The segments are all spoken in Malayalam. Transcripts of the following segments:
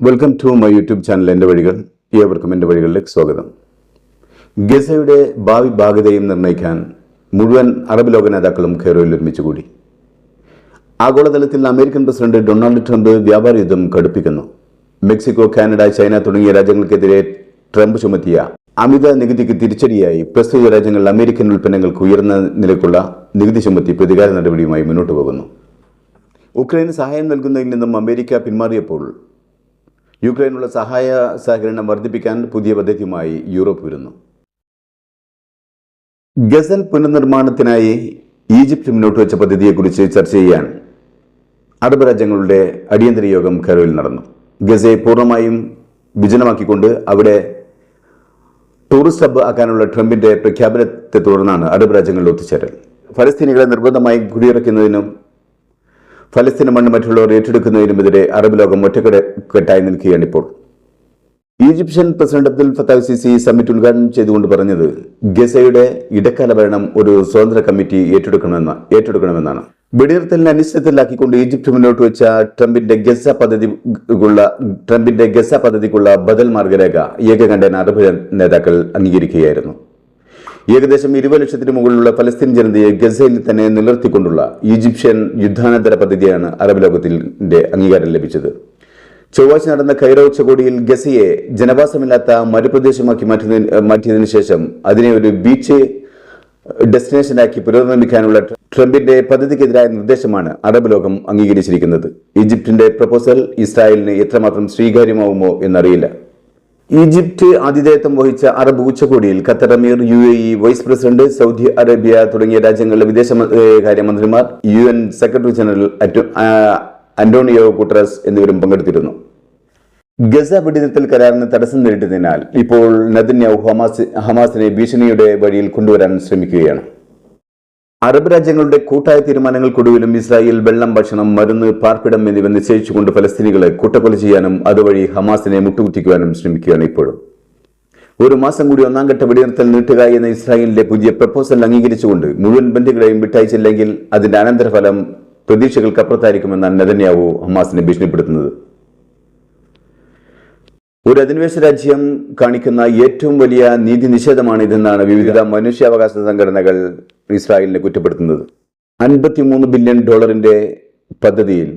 Welcome to my YouTube channel എന്റെ വഴികൾ. ഏവർക്കും എന്റെ വഴികളിലേക്ക് സ്വാഗതം. ഗസയുടെ ഭാവി ഭാഗതയും നിർണയിക്കാൻ മുഴുവൻ അറബ് ലോക നേതാക്കളും ഖേറോയിൽ ഒരുമിച്ച് കൂടി. ആഗോളതലത്തിൽ അമേരിക്കൻ പ്രസിഡന്റ് ഡൊണാൾഡ് ട്രംപ് വ്യാപാര യുദ്ധം കടുപ്പിക്കുന്നു. മെക്സിക്കോ കാനഡ ചൈന തുടങ്ങിയ രാജ്യങ്ങൾക്കെതിരെ ട്രംപ് ചുമത്തിയ അമിത നികുതിക്ക് തിരിച്ചടിയായി പ്രസ്തുത രാജ്യങ്ങൾ അമേരിക്കൻ ഉൽപ്പന്നങ്ങൾക്ക് ഉയർന്ന നിലക്കുള്ള നികുതി ചുമത്തി പ്രതികാര നടപടിയുമായി മുന്നോട്ട് പോകുന്നു. ഉക്രൈന് സഹായം നൽകുന്നതിൽ നിന്നും അമേരിക്ക പിന്മാറിയപ്പോൾ യുക്രൈനുള്ള സഹായ സഹകരണം വർദ്ധിപ്പിക്കാൻ പുതിയ പദ്ധതിയുമായി യൂറോപ്പ് വരുന്നു. ഗസൽ പുനർനിർമ്മാണത്തിനായി ഈജിപ്ത് മുന്നോട്ട് വെച്ച പദ്ധതിയെക്കുറിച്ച് ചർച്ച ചെയ്യാൻ അറബ് രാജ്യങ്ങളുടെ അടിയന്തര യോഗം കരോയിൽ നടന്നു. ഗസയെ പൂർണമായും വിജനമാക്കിക്കൊണ്ട് അവിടെ ടൂറിസ്റ്റ് ഹബ്ബ് ആക്കാനുള്ള ട്രംപിന്റെ പ്രഖ്യാപനത്തെ തുടർന്നാണ് അറബ് രാജ്യങ്ങളിൽ ഒത്തുചേരൽ. ഫലസ്തീനികളെ നിർബന്ധമായി കുടിയിറക്കുന്നതിനും ഫലസ്തീന മണ്ണ് മറ്റുള്ളവർ ഏറ്റെടുക്കുന്നതിനുമെതിരെ അറബ് ലോകം ഒറ്റക്കെട്ടായി നിൽക്കുകയാണ് ഇപ്പോൾ. Egyptian president Abdul Fattah Sisi summit ഉദ്ഘാടനം ചെയ്തുകൊണ്ട് പറഞ്ഞത് ഗസയുടെ ഇടക്കാല ഭരണം ഒരു സ്വതന്ത്ര കമ്മിറ്റി ഏറ്റെടുക്കണമെന്ന ഏറ്റെടുക്കണമെന്നാണ്. വെടിനിർത്തലിനെ അനിശ്ചിതത്തിലാക്കിക്കൊണ്ട് ഈജിപ്ത് മുന്നോട്ട് വെച്ച ട്രംപിന്റെ ഗസ പദ്ധതിക്കുള്ള ട്രംപിന്റെ ഗസ പദ്ധതിക്കുള്ള ബദൽ മാർഗരേഖ ഏകകണ്ഠേന അറബ് നേതാക്കൾ അംഗീകരിക്കുകയായിരുന്നു. ഏകദേശം ഇരുപത് ലക്ഷത്തിന് മുകളിലുള്ള ഫലസ്തീൻ ജനതയെ ഗസയിൽ തന്നെ നിലനിർത്തിക്കൊണ്ടുള്ള ഈജിപ്ഷ്യൻ യുദ്ധാനന്തര പദ്ധതിയാണ് അറബ് ലോകത്തിന്റെ അംഗീകാരം ലഭിച്ചത്. ചൊവ്വാഴ്ച നടന്ന കൈറോ ഉച്ചകോടിയിൽ ഗസയെ ജനവാസമില്ലാത്ത മരുപ്രദേശമാക്കി മാറ്റുന്നതിന് മാറ്റിയതിനു ശേഷം അതിനെ ഒരു ബീച്ച് ഡെസ്റ്റിനേഷനാക്കി പുനർനിർമ്മിക്കാനുള്ള ട്രംപിന്റെ പദ്ധതിക്കെതിരായ നിർദ്ദേശമാണ് അറബ് ലോകം അംഗീകരിച്ചിരിക്കുന്നത്. ഈജിപ്തിന്റെ പ്രപ്പോസൽ ഇസ്രായേലിന് എത്രമാത്രം സ്വീകാര്യമാവുമോ എന്നറിയില്ല. ഈജിപ്ത് ആതിഥേയത്വം വഹിച്ച അറബ് ഉച്ചകോടിയിൽ Qatar emir U A E vice president Saudi Arabia തുടങ്ങിയ രാജ്യങ്ങളിലെ വിദേശകാര്യമന്ത്രിമാർ U N secretary general Antonio Guterres എന്നിവരും പങ്കെടുത്തിരുന്നു. ഗസ വെടിനിർത്തൽ കരാറിന് തടസ്സം നേരിട്ടതിനാൽ ഇപ്പോൾ നദിന്യാവ് ഹമാസ് ഹമാസിനെ ഭീഷണിയുടെ വഴിയിൽ കൊണ്ടുവരാൻ ശ്രമിക്കുകയാണ്. അറബ് രാജ്യങ്ങളുടെ കൂട്ടായ തീരുമാനങ്ങൾക്കൊടുവിലും ഇസ്രായേൽ വെള്ളം ഭക്ഷണം മരുന്ന് പാർപ്പിടം എന്നിവ നിശ്ചയിച്ചുകൊണ്ട് ഫലസ്തീനികളെ കൂട്ടക്കൊല ചെയ്യാനും അതുവഴി ഹമാസിനെ മുട്ടുകുത്തിക്കുവാനും ശ്രമിക്കുകയാണ് ഇപ്പോഴും. ഒരു മാസം കൂടി ഒന്നാം ഘട്ട വെടിനിർത്തൽ നീട്ടുക എന്ന ഇസ്രായേലിന്റെ പുതിയ പ്രപ്പോസൽ അംഗീകരിച്ചുകൊണ്ട് മുഴുവൻ ബന്ധുക്കളെയും വിട്ടയച്ചില്ലെങ്കിൽ അതിന്റെ അനന്തരഫലം പ്രതീക്ഷകൾക്കപ്പുറത്തായിരിക്കുമെന്നാണ് നെതന്യാവു ഹമാസിനെ ഭീഷണിപ്പെടുത്തുന്നത്. ഒരു അധിനിവേശ രാജ്യം കാണിക്കുന്ന ഏറ്റവും വലിയ നീതി നിഷേധമാണ് ഇതെന്നാണ് വിവിധ മനുഷ്യാവകാശ സംഘടനകൾ ഇസ്രായേലിനെ കുറ്റപ്പെടുത്തുന്നത്. അൻപത്തിമൂന്ന് ബില്യൺ ഡോളറിന്റെ പദ്ധതിയിൽ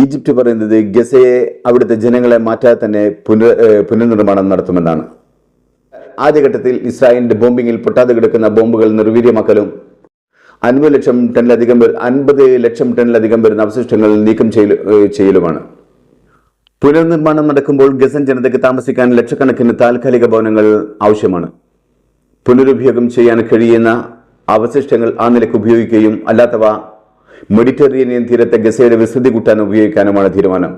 ഈജിപ്റ്റ് പറയുന്നത് ഗസയെ അവിടുത്തെ ജനങ്ങളെ മാറ്റാതെ തന്നെ പുനർ പുനർനിർമ്മാണം നടത്തുമെന്നാണ്. ആദ്യഘട്ടത്തിൽ ഇസ്രായേലിന്റെ ബോംബിങ്ങിൽ പൊട്ടാതെ കിടക്കുന്ന ബോംബുകൾ നിർവീര്യമാക്കലും അൻപത് ലക്ഷം ടണ്ണിലധികം അൻപത് ലക്ഷം ടണ്ണിലധികം വരുന്ന അവശിഷ്ടങ്ങൾ നീക്കം ചെയ്യലുമാണ്. പുനർനിർമ്മാണം നടക്കുമ്പോൾ ഗസൻ ജനതയ്ക്ക് താമസിക്കാൻ ലക്ഷക്കണക്കിന് താൽക്കാലിക ഭവനങ്ങൾ ആവശ്യമാണ്. പുനരുപയോഗം ചെയ്യാൻ കഴിയുന്ന അവശിഷ്ടങ്ങൾ ആ നിലയ്ക്ക് ഉപയോഗിക്കുകയും അല്ലാത്തവ മെഡിറ്ററേനിയൻ തീരത്തെ ഗസയുടെ വിസ്തൃതി കൂട്ടാൻ ഉപയോഗിക്കാനുമാണ് തീരുമാനം.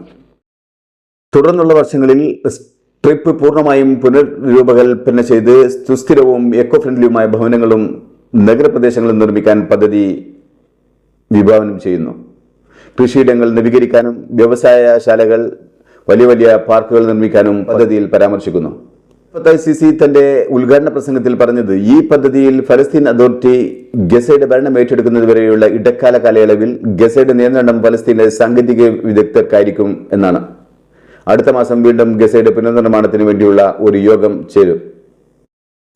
തുടർന്നുള്ള വർഷങ്ങളിൽ സ്ട്രിപ്പ് പൂർണമായും പുനർരൂപകൽപ്പന ചെയ്ത് സുസ്ഥിരവും എക്കോ ഫ്രണ്ട്ലിയുമായ ഭവനങ്ങളും നഗരപ്രദേശങ്ങളും നിർമ്മിക്കാൻ പദ്ധതി വിഭാവനം ചെയ്യുന്നു. കൃഷിയിടങ്ങൾ നവീകരിക്കാനും വ്യവസായശാലകൾ വലിയ വലിയ പാർക്കുകൾ നിർമ്മിക്കാനും പദ്ധതിയിൽ പരാമർശിക്കുന്നു. ഫത്താഹ് സിസി തന്റെ ഉദ്ഘാടന പ്രസംഗത്തിൽ പറഞ്ഞത് ഈ പദ്ധതിയിൽ ഫലസ്തീൻ അതോറിറ്റി ഗസയുടെ ഭരണം ഏറ്റെടുക്കുന്നത് വരെയുള്ള ഇടക്കാല കാലയളവിൽ ഗസയുടെ നിയന്ത്രണം ഫലസ്തീനിലെ സാങ്കേതിക വിദഗ്ധർക്കായിരിക്കും എന്നാണ്. അടുത്ത മാസം വീണ്ടും ഗസയുടെ പുനർനിർമ്മാണത്തിന് വേണ്ടിയുള്ള ഒരു യോഗം ചേരും.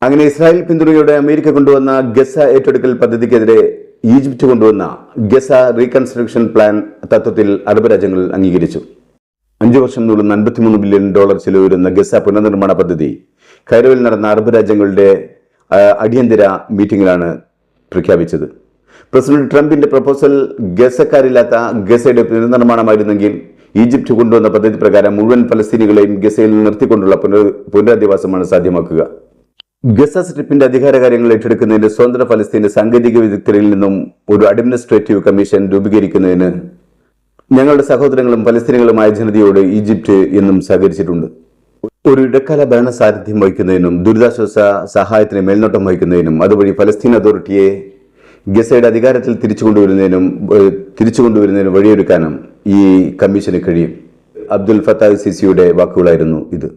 അങ്ങനെ ഇസ്രായേൽ പിന്തുണയോടെ അമേരിക്ക കൊണ്ടുവന്ന ഗസ ഏറ്റെടുക്കൽ പദ്ധതിക്കെതിരെ ഈജിപ്റ്റ് കൊണ്ടുവന്ന ഗസ റീകൺസ്ട്രക്ഷൻ പ്ലാൻ തത്വത്തിൽ അറബ് രാജ്യങ്ങൾ അംഗീകരിച്ചു. അഞ്ചു വർഷം നീളുന്ന അൻപത്തിമൂന്ന് ബില്യൺ ഡോളർ ചെലവരുന്ന ഗസ പുനർനിർമ്മാണ പദ്ധതി കൈറോയിൽ നടന്ന അറബ് രാജ്യങ്ങളുടെ അടിയന്തര മീറ്റിംഗിലാണ് പ്രഖ്യാപിച്ചത്. പ്രസിഡന്റ് ട്രംപിന്റെ പ്രപ്പോസൽ ഗസക്കാരില്ലാത്ത ഗസയുടെ പുനർനിർമ്മാണമായിരുന്നെങ്കിൽ ഈജിപ്റ്റ് കൊണ്ടുവന്ന പദ്ധതി പ്രകാരം മുഴുവൻ ഫലസ്തീനികളെയും ഗസയിൽ നിർത്തിക്കൊണ്ടുള്ള പുനർ പുനരധിവാസമാണ് സാധ്യമാക്കുക. ഗസ സ്ട്രിപ്പിന്റെ അധികാര കാര്യങ്ങൾ ഏറ്റെടുക്കുന്നതിന് സ്വതന്ത്ര ഫലസ്തീന്റെ സാങ്കേതിക വിദഗ്ധരിൽ നിന്നും ഒരു അഡ്മിനിസ്ട്രേറ്റീവ് കമ്മീഷൻ രൂപീകരിക്കുന്നതിന് ഞങ്ങളുടെ സഹോദരങ്ങളും പലസ്തീനങ്ങളുമായ ജനതയോട് ഈജിപ്ത് എന്നും സഹകരിച്ചിട്ടുണ്ട്. ഒരു ഇടക്കാല ഭരണ സാന്നിധ്യം വഹിക്കുന്നതിനും ദുരിതാശ്വാസ സഹായത്തിന് മേൽനോട്ടം വഹിക്കുന്നതിനും അതുവഴി ഫലസ്തീൻ അതോറിറ്റിയെ ഗസയുടെ അധികാരത്തിൽ തിരിച്ചു കൊണ്ടുവരുന്നതിനും തിരിച്ചു കൊണ്ടുവരുന്നതിനും വഴിയൊരുക്കാനും ഈ കമ്മീഷന് കഴിയും. അബ്ദുൽ ഫത്താഹ് സിസിയുടെ വാക്കുകളായിരുന്നു ഇത്.